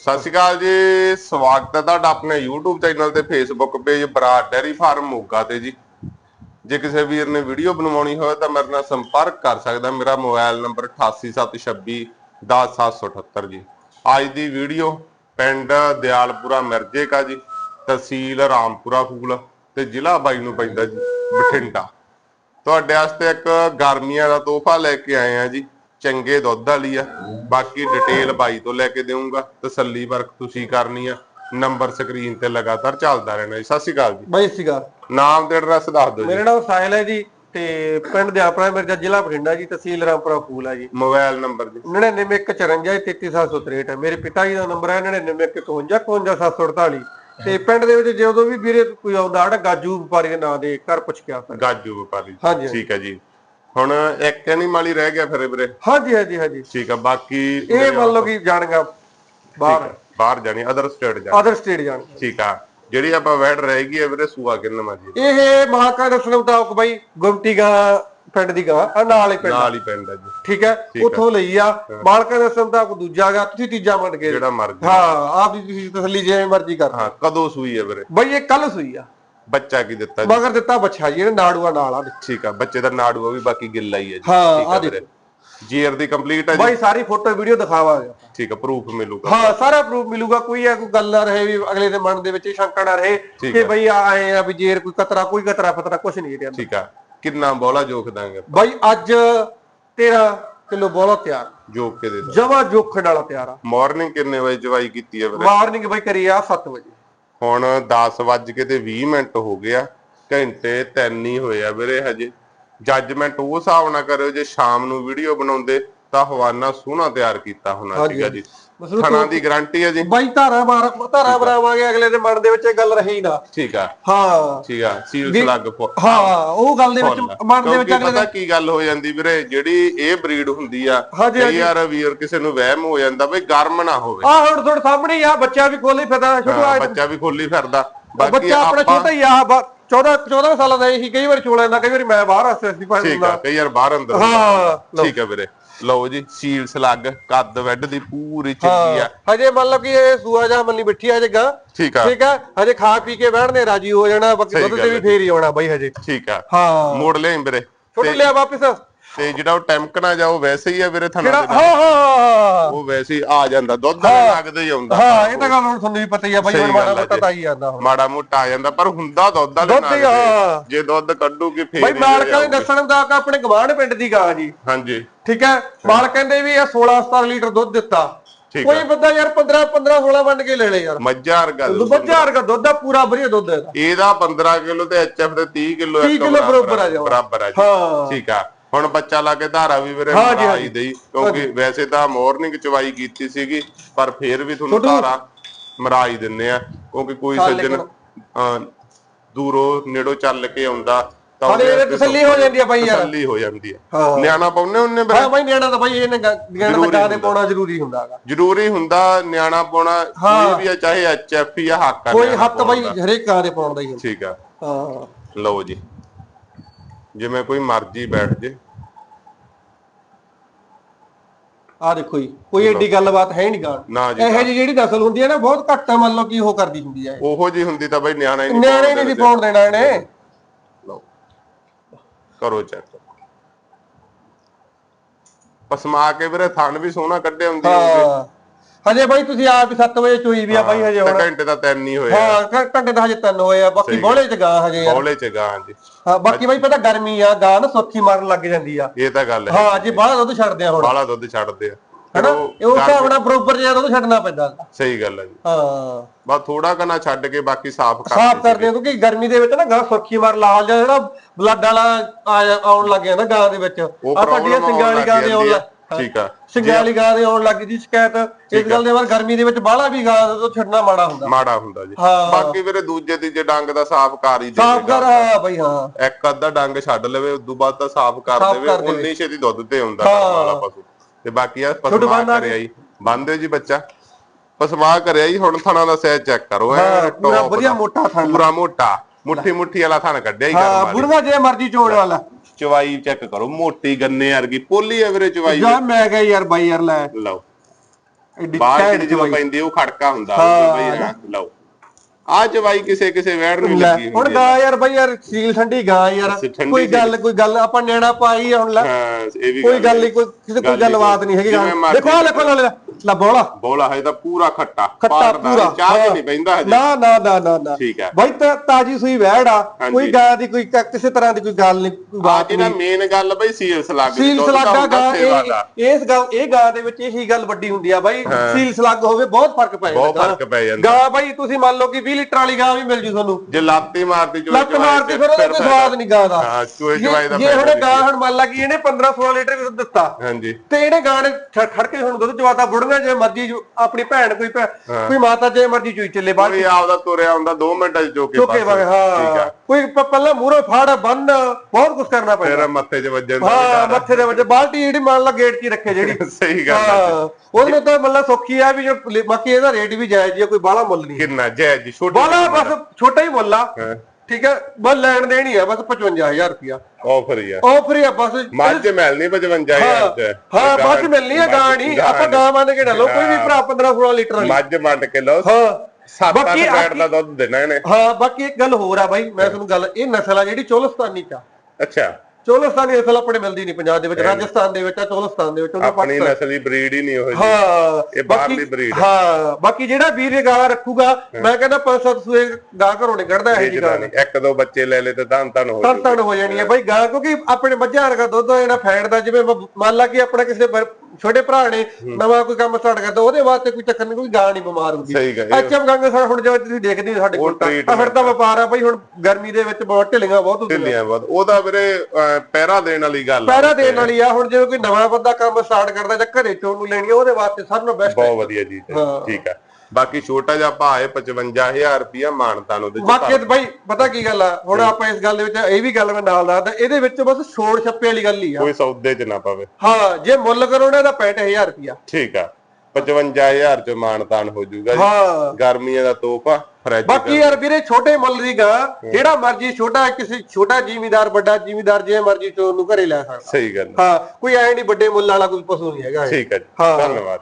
ਸਤਿ ਸ਼੍ਰੀ ਅਕਾਲ ਜੀ, ਸਵਾਗਤ ਹੈ ਤੁਹਾਡਾ ਆਪਣੇ YouTube ਚੈਨਲ ਤੇ, Facebook page Brar dairy farm Moga ਤੇ ਜੀ। ਜੇ ਕਿਸੇ ਵੀਰ ਨੇ ਵੀਡੀਓ ਬਣਵਾਉਣੀ ਹੋਵੇ ਤਾਂ ਮੇਰੇ ਨਾਲ ਸੰਪਰਕ ਕਰ ਸਕਦਾ, ਮੇਰਾ ਮੋਬਾਈਲ ਨੰਬਰ 8876 10778 ਜੀ। ਅੱਜ ਦੀ ਵੀਡੀਓ ਪਿੰਡ ਦਿਆਲਪੁਰਾ ਮਿਰਜ਼ੇ ਕਾ ਜੀ, ਤਹਿਸੀਲ ਰਾਮਪੁਰਾ ਫੂਲ ਤੇ ਜ਼ਿਲ੍ਹਾ ਬਾਈ ਨੂੰ ਪੈਂਦਾ ਜੀ, ਬਠਿੰਡਾ। ਤੁਹਾਡੇ ਵਾਸਤੇ ਇੱਕ ਗਰਮੀਆਂ ਦਾ ਤੋਹਫਾ ਲੈ ਕੇ ਆਏ ਆ ਜੀ। ਚੰਗੇ ਦੁੱਧ ਵਾਲੀ ਆ। ਬਾਕੀ ਡਿਟੇਲ ਬਾਈ ਤੋਂ ਲੈ ਕੇ ਦੇਵਾਂਗਾ ਤਸੱਲੀ ਵਰਕ ਤੁਸੀਂ ਕਰਨੀ ਆ। ਨੰਬਰ ਸਕਰੀਨ ਤੇ ਲਗਾਤਾਰ ਚੱਲਦਾ ਰਹਿਣਾ ਜੀ। ਸਤਿ ਸ਼੍ਰੀ ਅਕਾਲ ਜੀ। ਬਾਈ ਸੀਗਾ ਨਾਮ ਤੇ ਐਡਰੈਸ ਦੱਸ ਦਿਓ ਜੀ। ਮੇਰਾ ਨਾਮ ਸਾਹਿਲ ਹੈ ਜੀ ਤੇ ਪਿੰਡ ਦੇ ਆਪਣਾ ਮਿਰਜ਼ਾ ਜ਼ਿਲ੍ਹਾ ਬਠਿੰਡਾ ਜੀ ਤਹਿਸੀਲ ਰਾਮਪੁਰਾ ਫੂਲ ਹੈ ਜੀ। ਮੋਬਾਈਲ ਨੰਬਰ ਜੀ। 9954 ਹੈ। ਮੇਰੇ ਪਿਤਾ ਜੀ ਦਾ ਨੰਬਰ ਹੈ 9951 ਤੇ ਪਿੰਡ ਦੇ ਵਿੱਚ ਜਦੋਂ ਵੀ ਵੀਰੇ ਕੋਈ ਆਉਂਦਾ ਆੜਾ ਗਾਜੂ ਵਪਾਰੀ ਦੇ ਨਾਂ ਦੇ ਘਰ ਪੁੱਛ ਕੇ ਆ ਸਕਦਾ। ਗਾਜੂ ਵਪਾਰੀ। ਹਾਂਜੀ। ਠੀਕ ਹੈ ਜੀ। ਹੁਣ ਇੱਕ ਐਨੀਮਲ ਹੀ ਰਹਿ ਗਿਆ ਫਿਰ ਵੀਰੇ। ਹਾਂਜੀ ਹਾਂਜੀ ਹਾਂਜੀ। ਠੀਕ ਆ ਬਾਕੀ ਇਹ ਮੰਨ ਲਓ ਕਿ ਜਾਣਗਾ ਬਾਹਰ। ਬਾਹਰ ਜਾਣੀ ਅਦਰ ਸਟੇਟ ਜਾ ਅਦਰ ਸਟੇਟ ਜਾਣ। ਠੀਕ ਆ ਜਿਹੜੀ ਆਪਾਂ ਵੈਡ ਰਹੇਗੀ ਇਹ ਵੀਰੇ ਸੂਆ ਕਿੰਨਾ ਜੀ ਇਹ ਮਹਾਕਾ ਦੱਸਣ ਮੁਤਾਬਕ ਬਾਈ ਗੁਮਟੀ ਗਾ ਪਿੰਡ ਦੀ ਗਾ ਆ ਨਾਲ ਹੀ ਪਿੰਡ ਨਾਲ ਹੀ ਪਿੰਡ ਆ ਜੀ। ਠੀਕ ਹੈ ਉਥੋਂ ਲਈ ਆ। ਮਾਲਕਾਂ ਦਾ ਸੰਤਾ ਕੋ ਦੂਜਾ ਗਾ ਤੁਸੀਂ ਤੀਜਾ ਮੰਨ ਕੇ। ਜਿਹੜਾ ਮਰਜ਼ੀ। ਹਾਂ ਆਪ ਦੀ ਤੁਸੀਂ ਤਸੱਲੀ ਜਿਵੇਂ ਮਰਜ਼ੀ ਕਰ ਹਾਂ ਕਦੋਂ ਸੂਈ ਹੈ ਵੀਰੇ? ਬਈ ਇਹ ਕੱਲ ਸੂਈ ਆ। ਬੱਚਾ ਕੀ ਦਿੱਤਾ ਜੀ? ਮਗਰ ਦਿੱਤਾ ਬੱਚਾ ਜੀ ਇਹਨੇ ਨਾੜੂਆ ਨਾਲ ਆ ਠੀਕ ਆ ਬੱਚੇ ਦਾ ਨਾੜੂ ਆ ਵੀ ਬਾਕੀ ਗਿੱਲਾ ਹੀ ਹੈ ਜੀ। ਹਾਂ, ਠੀਕ ਆਹ ਵੀਰੇ। ਦੀ ਕੰਪਲੀਟ ਹੈ ਜੀ। ਬਾਈ ਸਾਰੀ ਫੋਟੋ ਵੀਡੀਓ ਦਿਖਾਵਾਂਗੇ। ਠੀਕ ਆ ਪ੍ਰੂਫ ਮਿਲੂਗਾ। ਹਾਂ ਸਾਰਾ ਪ੍ਰੂਫ ਮਿਲੂਗਾ ਕੋਈ ਆ ਕੋਈ ਗੱਲ ਨਾ ਰਹੇ ਵੀ ਅਗਲੇ ਦੇ ਮਨ ਦੇ ਵਿੱਚ ਇਹ ਸ਼ੰਕਾ ਨਾ ਰਹੇ ਠੀਕ ਕਿ ਬਈ ਆਏ ਆ ਵੀ ਜੇਰ ਕੋਈ ਕਤਰਾ ਕੋਈ ਕਤਰਾ ਫਤਰਾ ਕੁਝ ਨਹੀਂ ਇਹਦੇ ਅੰਦਰ ਠੀਕ ਆ ਕਿੰਨਾ ਬੋਲਾ ਜੋਖ ਦਾਂਗੇ ਬਾਈ ਅੱਜ 13 ਕਿਲੋ ਬੋਲਾ ਤਿਆਰ। ਜੋਖ ਕੇ ਦੇ ਦੋ ਜਮਾ ਜੋਖਣ ਵਾਲਾ ਤਿਆਰ ਆ। ਮਾਰਨਿੰਗ ਕਿੰਨੇ ਵਜੇ ਜਵਾਈ ਕੀਤੀ ਹੈ ਵੀਰੇ? ਮਾਰਨਿੰਗ ਬਾਈ ਕਰੀ ਆ 7 ਵਜੇ। ਹੁਣ 10 ਵੱਜ ਕੇ ਤੇ 20 ਮਿੰਟ ਹੋ ਗਿਆ ਘੰਟੇ ਤਿੰਨ ਹੀ ਹੋਏ ਆ ਵੀਰੇ ਹਜੇ। ਜੱਜਮੈਂਟ ਉਹ ਹਿਸਾਬ ਨਾਲ ਕਰਿਓ ਜੇ ਸ਼ਾਮ ਨੂੰ ਵੀਡੀਓ ਬਣਾਉਂਦੇ ਤਾਂ ਹਵਾਨਾ ਸੋਹਣਾ ਤਿਆਰ ਕੀਤਾ ਹੋਣਾ ਸੀਗਾ ਜੀ। ਥਣਾ ਦੀ ਗਾਰੰਟੀ ਹੈ ਜੀ। ਬਾਈ ਧਾਰਾ ਮਾਰ ਧਾਰਾ ਬਰਾਵਾਂਗੇ ਅਗਲੇ ਦੇ ਮਨ ਦੇ ਵਿੱਚ ਇਹ ਗੱਲ ਰਹੀ ਨਾ। ਠੀਕ ਆ। ਹਾਂ। ਠੀਕ ਆ ਸੀਲ ਸਲੱਗ ਹਾਂ ਉਹ ਗੱਲ ਦੇ ਵਿੱਚ ਮਨ ਦੇ ਵਿੱਚ ਅਗਲੇ ਪਤਾ ਕੀ ਗੱਲ ਹੋ ਜਾਂਦੀ ਵੀਰੇ ਜਿਹੜੀ ਇਹ ਬਰੀਡ ਹੁੰਦੀ ਆ ਕਈ ਵਾਰ ਵੀਰ ਕਿਸੇ ਨੂੰ ਵਹਿਮ ਹੋ ਜਾਂਦਾ ਬਈ ਗਰਮ ਨਾ ਹੋਵੇ। ਆ ਹੁਣ ਤੁਹਾਡੇ ਸਾਹਮਣੇ ਆ ਬੱਚਾ ਵੀ ਖੋਲੀ ਫਿਰਦਾ ਛੋਟਾ ਹਾਂ, ਬੱਚਾ ਵੀ ਖੋਲੀ ਫਿਰਦਾ। ਬੱਚਾ ਆਪਣਾ ਆਪਾਂ ਛੋਟਾ ਹੀ ਆ 14 14 ਸਾਲਾਂ ਦਾ ਇਹੀ ਕਈ ਵਾਰ ਚੋਲਾ ਜਾਂਦਾ ਕਈ ਵਾਰੀ ਮੈਂ ਬਾਹਰ ਆਸਤੇ ਸੀ ਭਾਈ ਠੀਕ ਆ ਕਈ ਵਾਰ ਬਾਹਰ ਅੰਦਰ ਹਾਂ। ਠੀਕ ਆ ਵੀਰੇ। ਲਓ ਜੀ ਸੀਲ ਸਲੱਗ ਕੱਦ ਵੱਡ ਦੀ ਪੂਰੀ ਚੰਗੀ ਆ। ਹਜੇ ਮੰਨ ਲਓ ਕਿ ਇਹ ਸੂਆ ਜਾ ਮੰਨੀ ਬਿਠੀ ਆ ਜਗਾ। ਠੀਕ ਆ। ਠੀਕ ਆ? ਹਜੇ ਖਾ ਪੀ ਕੇ ਬਹਿਣਦੇ ਰਾਜੀ ਹੋ ਜਾਣਾ ਬਾਕੀ ਦੁੱਧ ਤੇ ਵੀ ਫੇਰ ਹੀ ਆਉਣਾ ਬਾਈ ਹਜੇ। ਠੀਕ ਆ। ਹਾਂ। ਮੋੜ ਲੈ ਵੀਰੇ। ਛੋਟੂ ਲਿਆ ਵਾਪਸ। ਤੇ ਜਿਹੜਾ ਉਹ ਟੈਂਕਣਾ ਜਾ ਉਹ ਵੈਸੇ ਹੀ ਆ ਵੀਰੇ ਥਣਾ ਦੇ ਹਾਂ ਨਾਲ। ਹਾਂ ਉਹ ਵੈਸੇ ਹੀ ਆ ਜਾਂਦਾ ਦੁੱਧ ਨਾਲ ਲੱਗਦਾ ਹੀ ਆਉਂਦਾ। ਹਾਂ ਇਹ ਤਾਂ ਗੱਲ ਹੁਣ ਤੁਹਾਨੂੰ ਵੀ ਪਤਾ ਹੀ ਆ ਬਾਈ ਹੁਣ ਮਾੜਾ ਮੋਟਾ ਜੀ। ਤਾਂ ਹੀ ਜਾਂਦਾ ਹੁਣ। ਮਾੜਾ ਮੋਟਾ ਆ ਜਾਂਦਾ ਪਰ ਹੁੰਦਾ ਦੁੱਧ ਵਾਲੇ ਦੁੱਧ ਹੀ ਨਾਲ। ਜੇ ਦੁੱਧ ਕੱਢੂਗੀ ਫੇਰ ਬਾਈ ਮਾਲਕਾਂ ਦੇ। ਦੱਸਣ ਦਾ ਆਪਣੇ ਗਵਾਂਢ ਪਿੰਡ ਦੀ ਗਾਂ ਜੀ। ਹਾਂਜੀ। ਠੀਕ ਹੈ? ਮਾਲ ਕਹਿੰਦੇ ਵੀ ਇਹ 16 17 ਲੀਟਰ ਦੁੱਧ ਦਿੱਤਾ। ਕੋਈ ਬੰਦਾ ਯਾਰ 15 15 16 ਵੰਡ ਕੇ ਲੈ ਲੈ ਯਾਰ। ਮੱਝਾਂ ਵਰਗਾ ਦੁੱਧ। ਬੱਚਾ ਵਰਗਾ ਦੁੱਧ ਆ ਪੂਰਾ ਵਧੀਆ ਦੁੱਧ ਹੈ ਇਹਦਾ। ਇਹਦਾ 15 ਕਿਲੋ ਤੇ ਐਚਐਫ ਦੇ 30 ਕਿਲੋ 30 ਕਿਲੋ ਬਰਾਬਰ ਆ ਜਾਓ। ਬਰਾਬਰ ਆ ਜੀ। ਹਾਂ। ਠੀਕ ਆ। ਹੁਣ ਬੱਚਾ ਲਾ ਕੇ ਧਾਰਾ ਵੀ ਵੀਰੇ ਹਾਂ ਜੀ, ਹਾਂ ਮਰਾਈ ਦੇਈ ਕਿਉਂਕਿ ਵੈਸੇ ਤਾਂ ਮਾਰਨਿੰਗ ਚਵਾਈ ਕੀਤੀ ਸੀਗੀ ਪਰ ਫੇਰ ਵੀ ਤੁਹਾਨੂੰ ਧਾਰਾ ਮਰਾਈ ਦਿੰਨੇ ਆ ਕਿਉਂਕਿ ਕੋਈ ਸੱਜਣ ਅਹ, ਦੂਰੋਂ ਨੇੜੋਂ ਚੱਲ ਕੇ ਆਉਂਦਾ ਤਾਂ ਉਹਦੇ ਤਸੱਲੀ ਹੋ ਜਾਂਦੀ ਆ ਬਾਈ ਯਾਰ। ਤਸੱਲੀ ਹੋ ਜਾਂਦੀ ਆ। ਹਾਂ। ਨਿਆਣਾ ਪਾਉਨੇ ਉਹਨੇ ਵੀਰੇ ਹਾਂ ਬਾਈ ਨਿਆਣਾ ਤਾਂ ਬਾਈ ਇਹਨੇ ਨਿਆਣਾ ਤਾਂ ਗਾਂ ਦੇ ਪਾਉਣਾ ਜ਼ਰੂਰੀ ਹੁੰਦਾ ਹੈਗਾ। ਜ਼ਰੂਰੀ ਹੁੰਦਾ ਨਿਆਣਾ ਪਾਉਣਾ ਕੋਈ ਵੀ ਆ ਚਾਹੇ ਐਚਐਫ ਹੀ ਆ ਹੱਕ ਆ ਕੋਈ ਨਿਆਣਾ ਹੱਕ ਬਾਈ ਹਰੇਕ ਗਾਂ ਦੇ ਪਾਉਣ ਦਾ ਹੀ ਹੁੰਦਾ। ਠੀਕ ਆ। ਹਾਂ। ਲਓ ਜੀ। ਜਿਵੇਂ ਕੋਈ ਮਰਜ਼ੀ ਬੈਠ ਜੇ। ਆ ਦੇਖੋ ਜੀ ਕੋਈ ਐਡੀ ਗੱਲਬਾਤ ਹੈ ਨਹੀਂ ਗਾਂ। ਨਾ ਜੀ ਇਹੋ ਜਿਹੀ ਜਿਹੜੀ ਨਸਲ ਹੁੰਦੀ ਹੈ ਨਾ ਬਹੁਤ ਘੱਟ ਆ, ਮੰਨ ਲਓ ਕੀ ਉਹ ਕਰਦੀ ਹੁੰਦੀ ਹੈ। ਉਹੋ ਜੀ ਹੁੰਦੀ ਤਾਂ ਬਈ ਨਿਆਣਾ ਹੀ ਨਹੀਂ ਨਿਆਣੇ ਨਹੀਂ ਸੀ ਪਾਉਣ ਦੇਣਾ ਇਹਨੇ। ਲਓ। ਕਰੋ ਚੈੱਕ। ਪਸਮਾ ਕੇ ਵੀਰੇ ਥਣ ਵੀ ਸੋਹਣਾ ਕੱਢੇ ਹੁੰਦੀ ਹਾਂ ਹਜੇ ਬਾਈ ਤੁਸੀਂ ਆਪ ਹੀ 7 ਵਜੇ ਚੋਈ ਵੀ ਆ ਬਾਈ ਹਜੇ ਹੁਣ। ਘੰਟੇ ਦਾ ਤਿੰਨ ਹੀ ਹੋਇਆ ਹਾਂ ਘ- ਘੰਟੇ ਦਾ ਹਜੇ ਤਿੰਨ ਹੋਏ ਆ ਬਾਕੀ ਬੋਲੇ ਚ ਗਾਂ ਹਜੇ ਯਾਰ। ਬੌਲੇ ਚ ਗਾਂ ਜੀ ਹਾਂ ਬਾਕੀ ਬਾਈ ਪਤਾ ਗਰਮੀ ਆ ਗਾਂ ਨਾ ਸੁੱਖੀ ਮਾਰਨ ਲੱਗ ਜਾਂਦੀ ਆ। ਇਹ ਤਾਂ ਗੱਲ ਹੈ। ਹਾਂ ਜੇ ਬਾਹਲਾ ਦੁੱਧ ਛੱਡਦੇ ਆ ਹੁਣ। ਬਾਲਾ ਦੁੱਧ ਛੱਡਦੇ ਆ। ਫਿਰ ਹਨਾ ਉਹ ਇਹ ਉਸ ਹਿਸਾਬ ਨਾਲ ਬਰੋਬਰ ਜਿਹਾ ਦੁੱਧ ਛੱਡਣਾ ਪੈਂਦਾ। ਸਹੀ ਗੱਲ ਹੈ ਜੀ। ਹਾਂ। ਬਸ ਥੋੜਾ ਕਨਾ ਛੱਡ ਕੇ ਬਾਕੀ ਸਾਫ਼ ਕਰ ਸਾਫ਼ ਕਰਦੇ ਆ ਕਿਉਂਕਿ ਗਰਮੀ ਦੇ ਵਿੱਚ ਨਾ ਗਾਂ ਸੁੱਖੀ ਮਾਰ ਲਾਲ ਜਿਹਾ ਜਿਹੜਾ ਬਲੱਡ ਵਾਲਾ ਆ- ਆਉਣ ਲੱਗ ਜਾਂਦਾ ਗਾਂ ਦੇ ਵਿੱਚ। ਉਹ ਆ ਪ੍ਰੋਬਲਮ ਸਿੰਗਾਂ ਵਾਲੀ ਗਾਂ ਦੇ ਆਉਣ ਲੱਗ ਠੀਕ ਆ। ਗਾਂ ਦੇ ਆਉਣ ਲੱਗ ਗਈ ਸ਼ਿਕਾਇਤ। ਇਸ ਗੱਲ ਦੇ ਬਾਅਦ ਗਰਮੀ ਦੇ ਵਿੱਚ ਬਾਹਲਾ ਵੀ ਗਾਂ ਦਾ ਦੁੱਧ ਛੱਡਣਾ ਮਾੜਾ ਹੁੰਦਾ। ਮਾੜਾ ਹੁੰਦਾ ਜੀ। ਹਾਂ। ਬਾਕੀ ਵੀਰੇ ਦੂਜੇ ਤੀਜੇ ਡੰਗ ਦਾ ਸਾਫ਼ ਕਰ ਹੀ ਦੇ ਸਾਫ਼ ਕਰ ਹਾਂ ਬਾਈ ਹਾਂ। ਇੱਕ ਅੱਧਾ ਡੰਗ ਛੱਡ ਲਵੇ ਉਦੋਂ ਬਾਅਦ ਤਾਂ ਸਾਫ਼ ਕਰ ਦੇਵੇ। ਕਰ ਦੇਵੇ। ਉਨੀ ਛੇਤੀ ਦੁੱਧ ਤੇ ਹੁੰਦਾ ਵਾਲਾ ਪਸ਼ੂ। ਤੇ ਬਾਕੀ ਆ ਪਸਮਾ ਕਰਿਆ ਜੀ। ਬੰਦੇ ਜੀ ਬੱਚਾ। ਪਸਮਾ ਕਰਿਆ ਜੀ ਹੁਣ ਥਣਾ ਦਾ ਸਾਈਜ਼ ਚੈੱਕ ਕਰੋ। ਐ ਹਾਂ, ਪੂਰਾ ਵਧੀਆ ਦਾ। ਮੋਟਾ ਥਣ। ਪੂਰਾ ਮੋਟਾ। ਮੁੱਠੀ ਮੁੱਠੀ ਵਾਲਾ ਥਣ ਕੱਢਿਆ ਹੀ ਕਰਮ ਬੁੜਵਾ ਜੇ ਮਰਜ਼ੀ ਚੋਣ ਵਾਲਾ। ਚਵਾਈ ਚੈੱਕ ਕਰੋ ਮੋਟੀ ਗੰਨੇ ਵਰਗੀ ਪੋਲੀ ਐ ਵੀਰੇ ਚਵਾਈ ਜਾ ਮੈਂ ਕਿਹਾ ਯਾਰ ਬਾਈ ਯਾਰ ਲੈ। ਲਓ। ਐਡੀ ਬਾਹਰ ਜਿਹੜੀ ਜਦੋਂ ਚਵਾਈ। ਪੈਂਦੀ ਉਹ ਖੜਕਾ ਹੁੰਦਾ। ਹਾਂ, ਬਈ ਹਾਂ ਲਓ। ਆ ਚਵਾਈ ਕਿਸੇ ਕਿਸੇ ਵੈੜ ਨੂੰ ਲੱਗੀ ਹੁਣ ਗਾ ਯਾਰ ਬਈ ਯਾਰ ਸੀਲ ਠੰਡੀ ਗਾ ਯਾਰ। ਕੋਈ ਗੱਲ ਕੋਈ ਗੱਲ ਆਪਾਂ ਨੈਣਾ ਪਾਈ ਹੁਣ ਲੈ। ਕੋਈ ਗੱਲ ਨਹੀਂ ਕੋਈ ਕਿਸੇ ਕੋਈ ਗੱਲ ਗੱਲਬਾਤ ਨਹੀਂ ਹੈਗੀ ਦੇਖੋ ਆ ਦੇਖੋ ਨਾਲੇ ਲੈ ਬੋਲਾ। ਬੋਲਾ ਹੈ ਤਾਂ ਪੂਰਾ ਖੱਟਾ। ਖੱਟਾ ਪੂਰਾ ਚਾਹ ਨਹੀਂ ਪੈਂਦਾ ਹਜੇ। ਨਾ ਨਾ ਨਾ ਨਾ ਨਾ। ਠੀਕ ਹੈ। ਬਾਈ ਤਾਂ ਤਾਜੀ ਸੂਈ ਵਹਿੜ ਆ। ਕੋਈ ਗਾਂ ਦੀ ਕੋਈ ਕਿਸੇ ਤਰ੍ਹਾਂ ਦੀ ਕੋਈ ਗੱਲ ਨਹੀਂ ਕੋਈ ਬਾਤ ਨਹੀਂ ਮੇਨ ਗੱਲ ਬਈ ਸੀਲ ਸਲੱਗ ਸੀਲ ਸਲਾਗਾ ਗਾਂ ਇਸ ਗਾਂ ਇਹ ਗਾਂ ਦੇ ਵਿੱਚ ਇਹੀ ਗੱਲ ਵੱਡੀ ਹੁੰਦੀ ਆ ਬਾਈ ਸੀਲ ਸਲੱਗ ਹੋਵੇ ਬਹੁਤ ਫ਼ਰਕ ਪੈ ਬਹੁਤ ਜਾਂਦਾ। ਫ਼ਰਕ ਪੈ ਜਾਂਦਾ। ਗਾਂ ਬਾਈ ਤੁਸੀਂ ਮੰਨ ਲਓ ਕਿ 20 ਲੀਟਰ ਵਾਲੀ ਗਾਂ ਵੀ ਮਿਲ ਜੂ ਤੁਹਾਨੂੰ। ਜੇ ਲਾਤੀ ਮਾਰਦੀ ਚੋਈ ਲੱਤ ਮਾਰਦੀ ਫਿਰ ਉਹਦਾ ਕੋਈ ਸਵਾਦ ਨਹੀਂ ਗਾਂ ਦਾ। ਹਾਂ ਚੋਈ ਜੇ ਚਵਾਈ ਦਾ ਜੇ ਹੁਣ ਗਾਂ ਹੁਣ ਮੰਨ ਲਾ ਕਿ ਇਹਨੇ 15 16 ਲੀਟਰ ਵੀ ਦਿੱਤਾ ਹਾਂਜੀ। ਤੇ ਇਹਨੇ ਗਾਂ ਨੇ ਖੜ ਕੇ ਹੁਣ ਦੁੱਧ ਚਵਾਤਾ ਬੁੜੀਆਂ ਜੇ ਮਰਜ਼ੀ ਆਪਣੀ ਭੈਣ ਕੋਈ ਕੋਈ ਮਾਤਾ ਜੇ ਮਰਜ਼ੀ ਚੂਈ ਚੱਲੇ ਬਾਅਦ ਕੋਈ ਆਪਦਾ ਤੁਰਿਆ ਹੁੰਦਾ 2 ਮਿੰਟਾਂ ਚ ਚੋਕੇ ਚੋਕੇ ਹਾਂ। ਕੋਈ ਪ- ਪਹਿਲਾਂ ਮੂਹਰੇ ਫਾੜ ਬੰਨ ਬਹੁਤ ਕੁਝ ਕਰਨਾ ਪੈਂਦਾ। ਫਿਰ ਮੱਥੇ 'ਚ ਵੱਜਣ ਹਾਂ ਮੱਥੇ ਦੇ ਵਿੱਚ ਬਾਲਟੀ ਜਿਹੜੀ ਮੰਨ ਲਾ ਗੇਟ 'ਚ ਰੱਖੇ ਜਿਹੜੀ। ਸਹੀ ਗੱਲ ਹਾਂ। ਉਹਦੇ ਤਾਂ ਮਤਲਬ ਸੌਖੀ ਆ ਵੀ ਜੋ ਬਾਕੀ ਇਹਦਾ ਰੇਟ ਵੀ ਜਾਇਜ਼ ਹੀ ਕੋਈ ਬਾਹਲਾ ਮੁੱਲ ਨਹੀਂ। ਕਿੰਨਾ ਜੈ ਬਾਹਲਾ ਬਸ ਛੋਟਾ ਹੀ ਹਾਂ। ਠੀਕ ਹੈ ਬਸ ਲੈਣ ਦੇਣੀ ਆ ਬਸ 55000 ਰੁਪਿਆ ਆਫਰ ਹੀ ਆ। ਆਫਰ ਹੀ ਆ ਬਸ। ਮੱਝ ਮਿਲਣੀ 55000 ਚ ਹਾਂ ਬਸ ਮਿਲਣੀ ਆ ਗਾਂ ਨਹੀਂ ਆਪਾਂ ਗਾਂ ਮੰਨ ਕੇ ਲਓ ਕੋਈ ਵੀ ਭਰਾ 15 16 ਲੀਟਰ ਵਾਲੀ। ਮੱਝ ਵੰਡ ਕੇ ਲਓ। ਹਾਂ। 7-8 ਬਾਕੀ ਪੈਟ ਦਾ ਦੁੱਧ ਦੇਣਾ ਇਹਨੇ। ਹਾਂ ਬਾਕੀ ਇੱਕ ਗੱਲ ਹੋਰ ਆ ਬਾਈ ਮੈਂ ਤੁਹਾਨੂੰ ਗੱਲ ਇਹ ਨਸਲ ਆ ਜਿਹੜੀ ਚੋਲਸਤਾਨੀ ਚ ਆ। ਅੱਛਾ। ਚੋਲਸਤਾਨੀ ਨਸਲ ਆਪਣੇ ਮਿਲਦੀ ਨਹੀਂ ਪੰਜਾਬ ਦੇ ਵਿੱਚ ਰਾਜਸਥਾਨ ਦੇ ਵਿੱਚ ਆ ਚੋਲਸਤਾਨ ਦੇ ਵਿੱਚ ਉਹਨੂੰ ਆਪਣੀ ਨਸਲ ਦੀ ਬਰੀਡ ਹੀ ਨਹੀਂ ਉਹ ਜੀ। ਹਾਂ ਇਹ ਬਾਹਰਲੀ ਆ। ਹਾਂ ਬਾਕੀ ਜਿਹੜਾ ਵੀਰ ਇਹ ਗਾਂ ਰੱਖੂਗਾ ਮੈਂ ਕਹਿੰਦਾ ਪੰਜ ਸੱਤ ਸੂਏ ਗਾਂ ਘਰੋਂ ਨਹੀਂ ਕੱਢਦਾ ਇਹ ਜੀ ਗਾਂ ਇੱਕ ਦੋ ਬੱਚੇ ਲੈ ਲੇ ਤੇ ਤਾਂ ਤਾਂ ਹੋ ਤਨ ਜੂ ਤਨ ਹੋ ਜਾਣੀ ਹੈ। ਬਾਈ ਗਾਂ ਕਿਉਂਕਿ ਆਪਣੇ ਮੱਝਾਂ ਵਰਗਾ ਦੁੱਧ ਜਿਹੜਾ ਫੈਟ ਦਾ ਜਿਵੇਂ ਮੰਨ ਲਾ ਕਿ ਆਪਣਾ ਕਿਸੇ ਛੋਟੇ ਭਰਾ ਨੇ ਨਵਾਂ ਕੋਈ ਕੰਮ ਸਟਾਰਟ ਕਰਦਾ ਉਹਦੇ ਵਾਸਤੇ ਕੋਈ ਚੱਕਰ ਨਹੀਂ ਕੋਈ ਗਾਂ ਨਹੀਂ ਬਿਮਾਰ ਹੁੰਦੀ। ਸਹੀ ਗੱਲ ਐਚਐਮ ਗੰਗ ਸਰ ਹੁਣ ਜਿਵੇਂ ਤੁਸੀਂ ਦੇਖਦੇ ਹੋ ਸਾਡੇ ਕੋਲ ਤਾਂ ਫਿਰ ਤਾਂ ਵਪਾਰ ਆ ਬਾਈ ਹੁਣ ਗਰਮੀ ਦੇ ਵਿੱਚ ਬਹੁਤ ਢਿੱਲੀਆਂ ਬਹੁਤ ਹੁੰਦੀਆਂ। ਢਿੱਲੀਆਂ ਬਾਦ ਉਹਦਾ ਵੀਰੇ ਪਹਿਰਾ ਦੇਣ ਵਾਲੀ ਗੱਲ ਆ ਪੈਰਾ ਦੇਣ ਵਾਲੀ ਆ ਹੁਣ ਜਿਵੇਂ ਕੋਈ ਨਵਾਂ ਬੰਦਾ ਕੰਮ ਸਟਾਰਟ ਕਰਦਾ ਜਾਂ ਘਰੇ ਚੋਣ ਨੂੰ ਲੈਣੀ ਆ ਉਹਦੇ ਵਾਸਤੇ ਸਾਰਿਆਂ ਨਾਲੋਂ ਬੈਸਟ ਬਹੁਤ ਵਧੀਆ ਜੀ ਠੀਕ ਆ। ਬਾਕੀ ਛੋਟਾ ਜਿਹਾ ਭਾਅ ਹੈ 55000 ਰੁਪਿਆ ਮਾਨਤਾ ਨੂੰ ਚ ਬਾਕੀ ਤਾਂ ਬਾਈ ਪਤਾ ਕੀ ਗੱਲ ਆ ਹੁਣ ਆਪਾਂ ਇਸ ਗੱਲ ਦੇ ਵਿੱਚ ਇਹ ਵੀ ਗੱਲ ਮੈਂ ਨਾਲ ਦੱਸਦਾ ਇਹਦੇ ਵਿੱਚ ਬਸ ਛੋੜ ਛੱਪੇ ਵਾਲੀ ਗੱਲ ਹੀ ਆ। ਕੋਈ ਸੌਦੇ ਚ ਨਾ ਪਵੇ। ਹਾਂ ਜੇ ਮੁੱਲ ਕਰੋਗੇ ਤਾਂ 65000 ਰੁਪਿਆ ਠੀਕ ਆ। 55000 ਚ ਮਾਨਤਾਨ ਹੋ ਜਾਊਗਾ ਜੀ। ਗਰਮੀਆਂ ਦਾ ਤੋਹਫਾ ਫਰਿੱਜ ਬਾਕੀ ਯਾਰ ਵੀਰੇ ਛੋਟੇ ਮੁੱਲ ਦੀ ਗਾ ਜਿਹੜਾ ਮਰਜ਼ੀ ਛੋਟਾ ਕਿਸੇ ਛੋਟਾ ਜ਼ਿਮੀਦਾਰ ਵੱਡਾ ਜ਼ਿਮੀਦਾਰ ਜੇ ਮਰਜ਼ੀ ਚੋਰ ਨੂੰ ਘਰੇ ਲੈ ਸਕਦਾ। ਸਹੀ ਗੱਲ ਹਾਂ। ਕੋਈ ਐ ਨਹੀਂ ਵੱਡੇ ਮੁੱਲ ਵਾਲਾ ਕੋਈ ਪਸ਼ੂ ਨਹੀਂ ਹੈਗਾ ਇਹ। ਠੀਕ ਹੈ ਜੀ। ਹਾਂ। ਧੰਨਵਾਦ